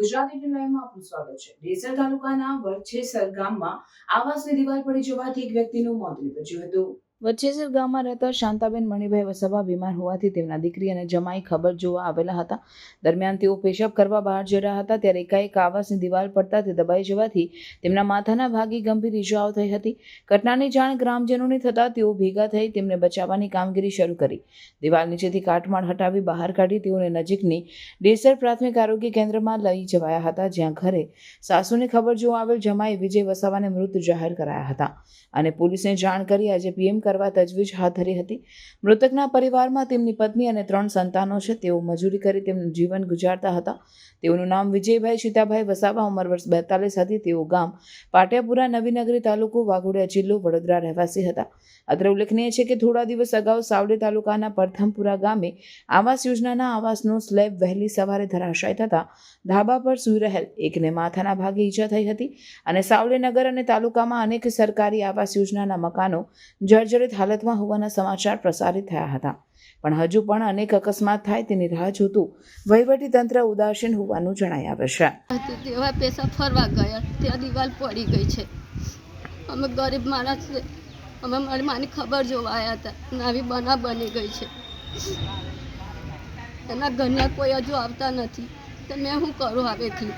ગુજરાતી લાઈવમાં આપનું સ્વાગત છે. ડેસર તાલુકાના વરછેસર ગામમાં આવાસની દિવાલ પડી જવાથી એક વ્યક્તિનું મોત નીપજ્યું હતું. વડછેસર ગામમાં રહેતા શાંતાબેન મણિભાઈ વસાવા બીમાર હોવાથી તેમના દીકરી અને જમાઈ ખબર જોવા આવેલા હતા. દરમિયાન તેઓ પેશાબ કરવા બહાર જઈ રહ્યા હતા, ત્યારે એકાએક આવાસની દિવાલ પડતા તે દબાઈ જવાથી તેમના માથાના ભાગે ગંભીર ઇજાઓ થઈ હતી. ઘટનાની જાણ ગ્રામજનોને થતાં તેઓ ભેગા થઈ તેમને બચાવવાની કામગીરી શરૂ કરી. દિવાલ નીચેથી કાટમાળ હટાવી બહાર કાઢી તેઓને નજીકની ડેસર પ્રાથમિક આરોગ્ય કેન્દ્રમાં લઈ જવાયા હતા, જ્યાં ઘરે સાસુની ખબર જોવા આવેલ જમાઈ વિજય વસાવાને મૃત જાહેર કરાયા હતા. અને પોલીસને જાણ કરી આજે પીએમ કરવા તજવીજ હાથ ધરી હતી. મૃતકના પરિવારમાં તેમની પત્ની અને ત્રણ સંતાનો છે. તેઓ મજૂરી કરી તેમનું જીવન ગુજારતા હતા. તેઓનું નામ વિજયભાઈ સીતાભાઈ વસાવા. ઉંમર વર્ષ બેતાલીસ હતી. તેઓ ગામ પાટિયાપુરા નવીનગરી તાલુકો વાઘોડિયા જિલ્લો વડોદરા રહેવાસી હતા. અત્રે ઉલ્લેખનીય છે કે થોડા દિવસ અગાઉ સાવડી તાલુકાના પરથમપુરા ગામે આવાસ યોજનાના આવાસનો સ્લેબ વહેલી સવારે ધરાશાય થતાં ધાબા પર સૂઈ રહેલ એકને માથાના ભાગે ઈજા થઈ હતી અને સાવલીનગર અને તાલુકામાં અનેક સરકારી આવાસ યોજનાના મકાનો જર્જરિત હાલતમાં હોવાના સમાચાર પ્રસારિત થયા હતા. પણ હજુ પણ અનેક અકસ્માત થાય તેની રાહ જોતું તંત્ર ઉદાસીન હોવાનું જણાઈ આવે છે. તેવા પૈસા ફરવા ગયા. ત્યાં દિવાલ પડી ગઈ છે. અમે ગરીબ માણસ અમે મારી માની ખબર જોવા આવ્યા હતા. આવી બના બની ગઈ છે. એના ઘરના કોઈ હજુ આવતા નથી. તો મેં શું કરું એકલી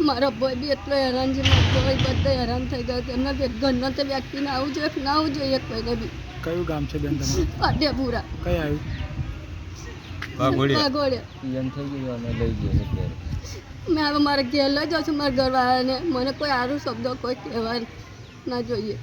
મારો ભાઈ બી એટલો હેરાન છે મારા ભાઈ બધા હેરાન થઈ ગયા કે એમના ઘર- ઘરના તો વ્યક્તિને આવું જોઈએ કે ના આવવું જોઈએ કોઈને બી? કયું ગામ છે બેન તમારું? પાટિયાપુરા. કઈ આવ્યું? વાઘોડિયા. એમ થઈ ગયું અને લઈ ગયો અત્યારે મેં હવે મારે ઘેર લઈ જાઉં છું મારા ઘરવાળાને. મને કોઈ સારું શબ્દ કોઈ કહેવા ના જોઈએ.